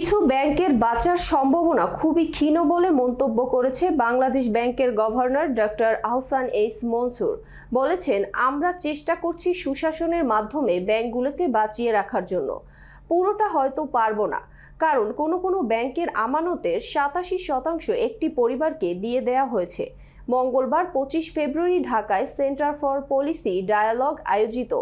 কিছু ব্যাংকের বাঁচার সম্ভাবনা খুবই ক্ষীণ বলে মন্তব্য করেছে বাংলাদেশ ব্যাংকের governor doctor Ahsan H Mansur. বলেছেন, আমরা চেষ্টা করছি সুশাসনের মাধ্যমে ব্যাংকগুলোকে বাঁচিয়ে রাখার জন্য। পুরোটা হয়তো পারব না। কারণ কোনো কোনো ব্যাংকের আমানতের সাতাশি শতাংশ একটি পরিবারকে দিয়ে দেওয়া হয়েছে। মঙ্গলবার পঁচিশ ফেব্রুয়ারি ঢাকায় সেন্টার ফর পলিসি ডায়ালগ আয়োজিত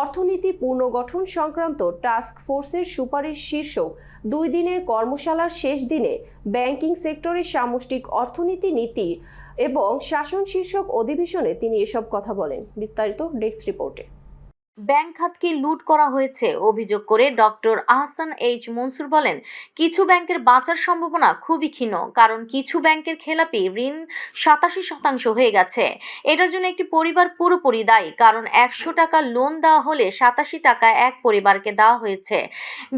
অর্থনীতি পুনর্গঠন সংক্রান্ত টাস্ক ফোর্সের সুপারিশ শীর্ষক দুই দিনের কর্মশালার শেষ দিনে ব্যাংকিং সেক্টরের সামষ্টিক অর্থনীতি নীতি এবং শাসন শীর্ষক অধিবেশনে তিনি এসব কথা বলেন। বিস্তারিত ডেস্ক রিপোর্টে। ব্যাংক খাতকে লুট করা হয়েছে, অভিযোগ করে ডক্টর আহসান এইচ মনসুর বলেন, কিছু ব্যাংকের বাঁচার সম্ভাবনা খুবই ক্ষীণ, কারণ কিছু ব্যাংকের খেলাপি ঋণ সাতাশি শতাংশ হয়ে গেছে। এটার জন্য একটি পরিবার পুরোপুরি দায়ী, কারণ একশো টাকা লোন দেওয়া হলে সাতাশি টাকা এক পরিবারকে দেওয়া হয়েছে।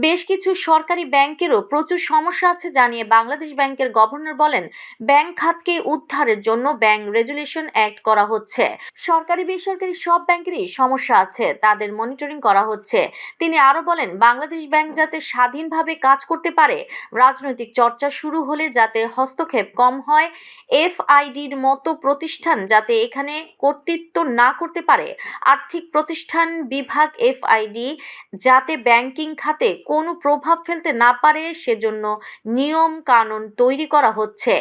বেশ কিছু সরকারি ব্যাংকেরও প্রচুর সমস্যা আছে জানিয়ে বাংলাদেশ ব্যাংকের গভর্নর বলেন, ব্যাংক খাতকে উদ্ধারের জন্য ব্যাংক রেজুলেশন অ্যাক্ট করা হচ্ছে। সরকারি বেসরকারি সব ব্যাংকেরই সমস্যা আছে তাদের মনিটরিং করা হচ্ছে। তিনি আরও বলেন, বাংলাদেশ ব্যাংক যাতে স্বাধীনভাবে কাজ করতে পারে, রাজনৈতিক চর্চা শুরু হলে যাতে হস্তক্ষেপ কম হয়, এফআইডির মতো প্রতিষ্ঠান যাতে এখানে কর্তৃত্ব না করতে পারে, আর্থিক প্রতিষ্ঠান বিভাগ এফআইডি যাতে ব্যাংকিং খাতে কোনো প্রভাব ফেলতে না পারে, সেজন্য নিয়ম কানুন তৈরি করা হচ্ছে।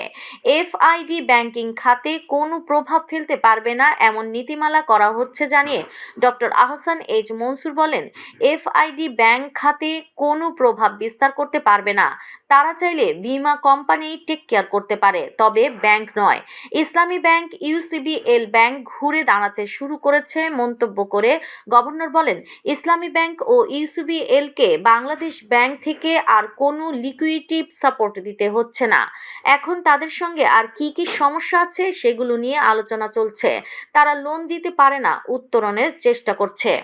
এফআইডি ব্যাংকিং খাতে কোনো প্রভাব ফেলতে পারবে না, এমন নীতিমালা করা হচ্ছে, জানিয়ে ডক্টর আহসান এইচ মনসুর বলেন, এফআইডি ব্যাংক খাতে কোনো প্রভাব বিস্তার করতে পারবে না। তারা চাইলে বীমা কোম্পানি টেক কেয়ার করতে পারে, তবে ব্যাংক নয়। ইসলামী ব্যাংক ইউসিবিএল ব্যাংক ঘুরে দাঁড়াতে শুরু করেছে মন্তব্য করে গভর্নর বলেন, ইসলামী ব্যাংক ও ইউসিবিএল কে বাংলাদেশ ব্যাংক থেকে আর কোনো লিকুইডিটি সাপোর্ট দিতে হচ্ছে না। এখন তাদের সঙ্গে আর কি কি সমস্যা আছে সেগুলো নিয়ে আলোচনা চলছে। তারা লোন দিতে পারে না, উত্তরণের চেষ্টা করছে।